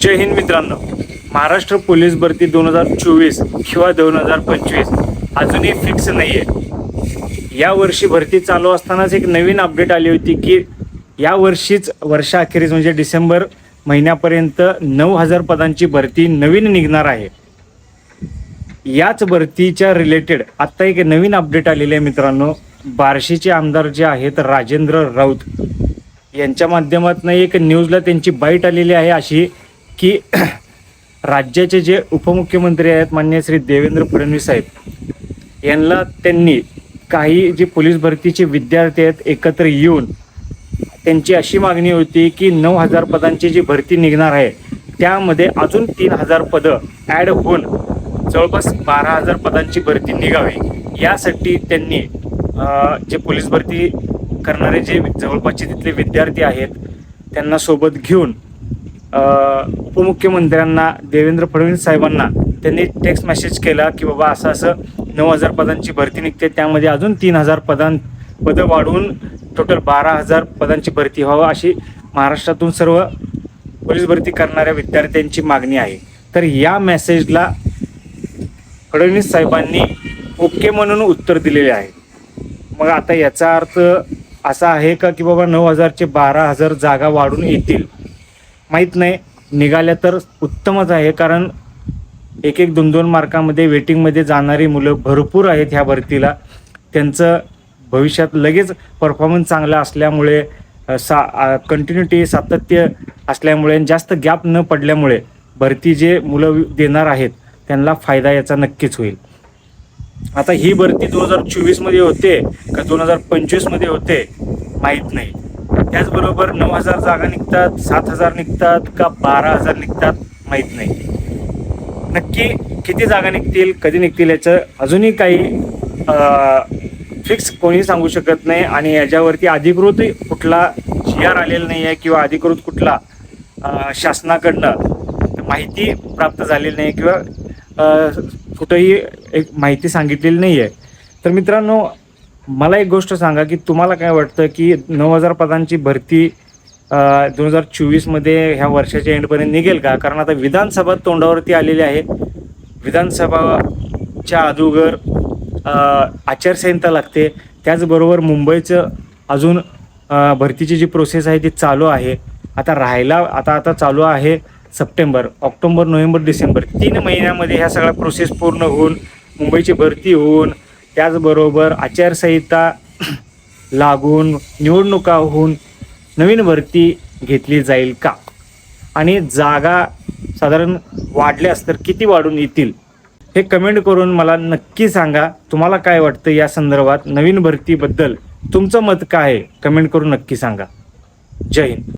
जय हिंद मित्रांनो. महाराष्ट्र पोलीस भरती दोन हजार चोवीस किंवा दोन हजार पंचवीस अजूनही फिक्स नाही आहे या वर्षी भरती चालू असतानाच एक नवीन अपडेट आली होती की या वर्षीच वर्षाअखेरीस म्हणजे डिसेंबर महिन्यापर्यंत नऊ हजार पदांची भरती नवीन निघणार आहे. याच भरतीच्या रिलेटेड आत्ता एक नवीन अपडेट आलेले आहे मित्रांनो. बार्शीचे आमदार जे आहेत राजेंद्र राऊत यांच्या माध्यमातून एक न्यूजला त्यांची बाईट आलेली आहे अशी की राज्याचे जे उपमुख्यमंत्री आहेत मान्य श्री देवेंद्र फडणवीस साहेब यांना त्यांनी काही जे पोलीस भरतीचे विद्यार्थी आहेत एकत्र येऊन त्यांची अशी मागणी होती की नऊ हजार पदांची जी भरती निघणार आहे त्यामध्ये अजून तीन हजार पदं ॲड होऊन जवळपास बारा हजार पदांची भरती निघावी. यासाठी त्यांनी जे पोलीस भरती करणारे जे जवळपासचे तिथले विद्यार्थी आहेत त्यांना सोबत घेऊन उपमुख्यमंत्र्यांना देवेंद्र फडणवीस साहेबांना त्यांनी टेक्स्ट मेसेज केला की बाबा असं असं नऊ हजार पदांची भरती निघते. त्यामध्ये अजून तीन हजार पदां पदं वाढवून टोटल बारा हजार पदांची भरती व्हावं अशी महाराष्ट्रातून सर्व पोलीस भरती करणाऱ्या विद्यार्थ्यांची मागणी आहे. तर या मेसेजला फडणवीस साहेबांनी ओके म्हणून उत्तर दिलेले आहे. मग आता याचा अर्थ असा आहे का की बाबा नऊ हजारचे बारा हजार जागा वाढून येतील? माहीत नाही. निघाल्या तर उत्तमच आहे कारण एक एक दोन दोन मार्कामध्ये वेटिंगमध्ये जाणारी मुलं भरपूर आहेत ह्या भरतीला. त्यांचं भविष्यात लगेच परफॉर्मन्स चांगला असल्यामुळे सा कंटिन्युटी सातत्य असल्यामुळे आणि जास्त गॅप न पडल्यामुळे भरती जे मुलं देणार आहेत त्यांना फायदा याचा नक्कीच होईल. आता ही भरती दोन हजार चोवीसमध्ये होते का दोन हजार पंचवीसमध्ये होते माहीत नाही. त्याचबरोबर नऊ हजार जागा निघतात सात हजार निघतात का बारा हजार निघतात माहीत नाही. नक्की किती जागा निघतील कधी निघतील याचं अजूनही काही फिक्स कोणी सांगू शकत नाही आणि याच्यावरती अधिकृत कुठला जी आर आलेला नाही आहे किंवा अधिकृत कुठला शासनाकडनं माहिती प्राप्त झालेली नाही किंवा कुठंही एक माहिती सांगितलेली नाही आहे तर मित्रांनो मला एक गोष्ट सांगा की तुम्हाला काय वाटतं की नऊ हजार पदांची भरती दोन हजार चोवीसमध्ये ह्या वर्षाच्या एंडपर्यंत निघेल का? कारण आता विधानसभा तोंडावरती आलेली आहे. विधानसभाच्या अगोदर आचारसंहिता लागते. त्याचबरोबर मुंबईचं अजून भरतीची जी प्रोसेस आहे ती चालू आहे. आता राहायला आता आता चालू आहे सप्टेंबर ऑक्टोबर नोव्हेंबर डिसेंबर. तीन महिन्यामध्ये ह्या सगळ्या प्रोसेस पूर्ण होऊन मुंबईची भरती होऊन त्याचबरोबर आचारसंहिता लागून निवडणुका होऊन नवीन भरती घेतली जाईल का? आणि जागा साधारण वाढल्यास तर किती वाढून येतील? हे कमेंट करून मला नक्की सांगा. तुम्हाला काय वाटतं या संदर्भात? नवीन भरतीबद्दल तुमचं मत काय आहे? कमेंट करून नक्की सांगा. जय हिंद.